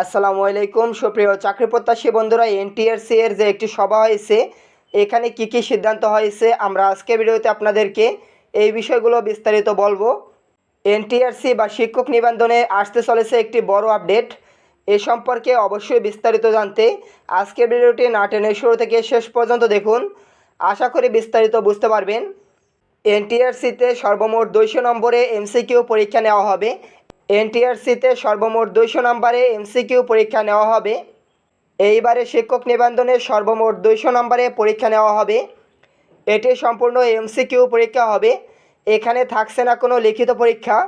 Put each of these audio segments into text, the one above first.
আসসালামু আলাইকুম, সুপ্রিয় চাকরি প্রত্যাশী বন্ধুরা, এনটিআরসি এর যে একটি সভা হয়েছে, এখানে কি কি সিদ্ধান্ত হয়েছে, আমরা আজকে ভিডিওতে আপনাদেরকে এই বিষয়গুলো বিস্তারিত বলব। এনটিআরসি বা শিক্ষক নিবন্ধনে আসতে চলেছে একটি বড় আপডেট, এ সম্পর্কে অবশ্যই বিস্তারিত জানতে আজকের ভিডিওটি না টেনে শুরু থেকে শেষ পর্যন্ত দেখুন, আশা করি বিস্তারিত বুঝতে পারবেন। এনটিআরসিতে সর্বমোট দুইশো নম্বরে এমসিকিউ পরীক্ষা নেওয়া হবে এনটিআরসিতে সর্বমোট দুইশো নম্বরে এমসিকিউ পরীক্ষা নেওয়া হবে। এইবারে শিক্ষক নিবন্ধনে সর্বমোট দুইশো নম্বরে পরীক্ষা নেওয়া হবে। এটি সম্পূর্ণ এমসিকিউ পরীক্ষা হবে। এখানে থাকছে না কোনো লিখিত পরীক্ষা।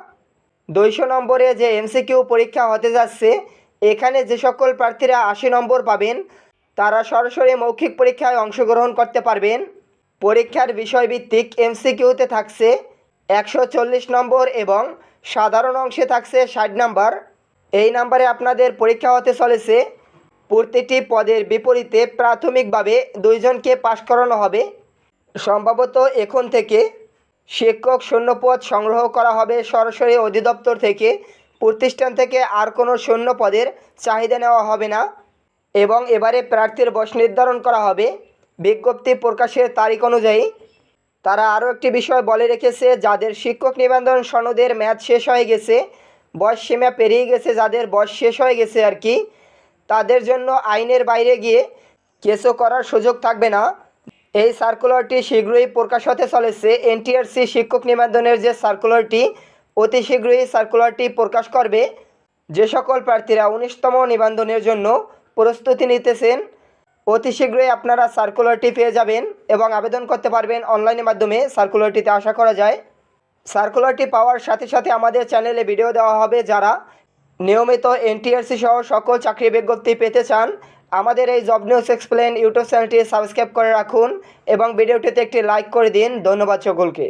দুইশো নম্বরে যে এমসিকিউ পরীক্ষা হতে যাচ্ছে, এখানে যে সকল প্রার্থীরা আশি নম্বর পাবেন, তারা সরাসরি মৌখিক পরীক্ষায় অংশগ্রহণ করতে পারবেন। পরীক্ষার বিষয়ভিত্তিক এমসিকিউতে থাকছে একশো চল্লিশ নম্বর এবং সাধারণ অংশে থাকছে ষাট নাম্বার। এই নাম্বারে আপনাদের পরীক্ষা হতে চলেছে। প্রতিটি পদের বিপরীতে প্রাথমিকভাবে দুইজনকে পাশ করানো হবে। সম্ভবত এখন থেকে শিক্ষক শূন্যপদ সংগ্রহ করা হবে সরাসরি অধিদপ্তর থেকে। প্রতিষ্ঠান থেকে আর কোনো শূন্য পদের চাহিদা নেওয়া হবে না। এবং এবারে প্রার্থীর বয়স নির্ধারণ করা হবে। বিজ্ঞপ্তি প্রকাশের তারিখ অনুযায়ী তারা আরও একটি বিষয় বলে রেখেছে, যাদের শিক্ষক নিবন্ধন সনদের মেয়াদ শেষ হয়ে গেছে, বয়স সীমা পেরিয়ে গেছে, যাদের বয়স শেষ হয়ে গেছে আর কি, তাদের জন্য আইনের বাইরে গিয়ে কেসও করার সুযোগ থাকবে না। এই সার্কুলারটি শীঘ্রই প্রকাশ হতে চলেছে। এনটিআরসি শিক্ষক নিবন্ধনের যে সার্কুলারটি, অতি শীঘ্রই সার্কুলারটি প্রকাশ করবে। যে সকল প্রার্থীরা উনিশতম নিবন্ধনের জন্য প্রস্তুতি নিতেছেন অতি শীঘ্রই আপনারা সার্কুলারটি পেয়ে যাবেন এবং আবেদন করতে পারবেন অনলাইনের মাধ্যমে। সার্কুলারটিতে আশা করা যায়। সার্কুলারটি পাওয়ার সাথে সাথে আমাদের চ্যানেলে ভিডিও দেওয়া হবে যারা নিয়মিত এনটিআরসি সহ সকল চাকরি বিজ্ঞপ্তি পেতে চান। আমাদের এই জব নিউজ এক্সপ্লেন ইউটিউব চ্যানেলটি সাবস্ক্রাইব করে রাখুন এবং ভিডিওটিতে একটি লাইক করে দিন। ধন্যবাদ সকলকে।